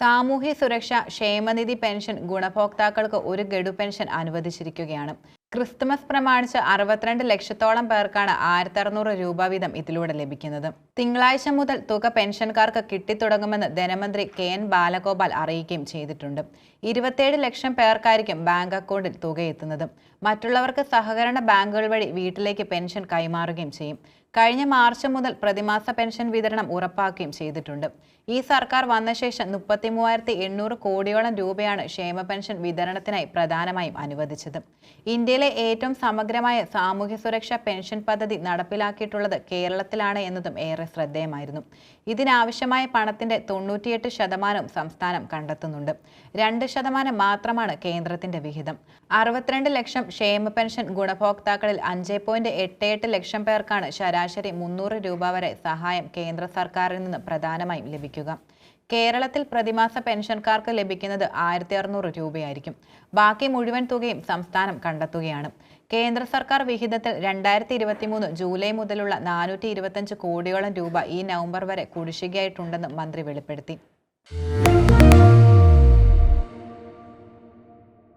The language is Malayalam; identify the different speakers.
Speaker 1: സാമൂഹ്യ സുരക്ഷ ക്ഷേമനിധി പെൻഷൻ ഗുണഭോക്താക്കൾക്ക് ഒരു ഗഡു പെൻഷൻ അനുവദിച്ചിരിക്കുകയാണ്. ക്രിസ്തുമസ് പ്രമാണിച്ച് അറുപത്തിരണ്ട് ലക്ഷത്തോളം പേർക്കാണ് ആയിരത്തി അറുന്നൂറ് രൂപ വീതം ഇതിലൂടെ ലഭിക്കുന്നത്. തിങ്കളാഴ്ച മുതൽ തുക പെൻഷൻകാർക്ക് കിട്ടിത്തുടങ്ങുമെന്ന് ധനമന്ത്രി കെ എൻ ബാലഗോപാൽ അറിയിക്കുകയും ചെയ്തിട്ടുണ്ട്. ഇരുപത്തിയേഴ് ലക്ഷം പേർക്കായിരിക്കും ബാങ്ക് അക്കൗണ്ടിൽ തുക എത്തുന്നത്. മറ്റുള്ളവർക്ക് സഹകരണ ബാങ്കുകൾ വഴി വീട്ടിലേക്ക് പെൻഷൻ കൈമാറുകയും ചെയ്യും. കഴിഞ്ഞ മാർച്ച് മുതൽ പ്രതിമാസ പെൻഷൻ വിതരണം ഉറപ്പാക്കുകയും ചെയ്തിട്ടുണ്ട്. ഈ സർക്കാർ വന്ന ശേഷം മുപ്പത്തി മൂവായിരത്തി എണ്ണൂറ് കോടിയോളം രൂപയാണ് ക്ഷേമ പെൻഷൻ വിതരണത്തിനായി പ്രധാനമായും അനുവദിച്ചത്. ഇന്ത്യയിലെ ഏറ്റവും സമഗ്രമായ സാമൂഹ്യ സുരക്ഷാ പെൻഷൻ പദ്ധതി നടപ്പിലാക്കിയിട്ടുള്ളത് കേരളത്തിലാണ് എന്നതും ഏറെ ശ്രദ്ധേയമായിരുന്നു. ഇതിനാവശ്യമായ പണത്തിന്റെ തൊണ്ണൂറ്റിയെട്ട് ശതമാനവും സംസ്ഥാനം കണ്ടെത്തുന്നുണ്ട്. രണ്ട് ശതമാനം മാത്രമാണ് കേന്ദ്രത്തിന്റെ വിഹിതം. അറുപത്തിരണ്ട് ലക്ഷം ക്ഷേമ പെൻഷൻ ഗുണഭോക്താക്കളിൽ അഞ്ച് ലക്ഷം പേർക്കാണ് ശരാശരി മുന്നൂറ് രൂപ വരെ സഹായം കേന്ദ്ര സർക്കാരിൽ നിന്ന് പ്രധാനമായും ലഭിക്കുക. കേരളത്തിൽ പ്രതിമാസ പെൻഷൻകാർക്ക് ലഭിക്കുന്നത് ആയിരത്തി അറുന്നൂറ് രൂപയായിരിക്കും. ബാക്കി മുഴുവൻ തുകയും സംസ്ഥാനം കണ്ടെത്തുകയാണ്. കേന്ദ്ര സർക്കാർ വിഹിതത്തിൽ രണ്ടായിരത്തി ഇരുപത്തി മൂന്ന് ജൂലൈ മുതലുള്ള നാനൂറ്റി ഇരുപത്തഞ്ച് കോടിയോളം രൂപ ഈ നവംബർ വരെ കുടിശ്ശികയായിട്ടുണ്ടെന്ന് മന്ത്രി വെളിപ്പെടുത്തി.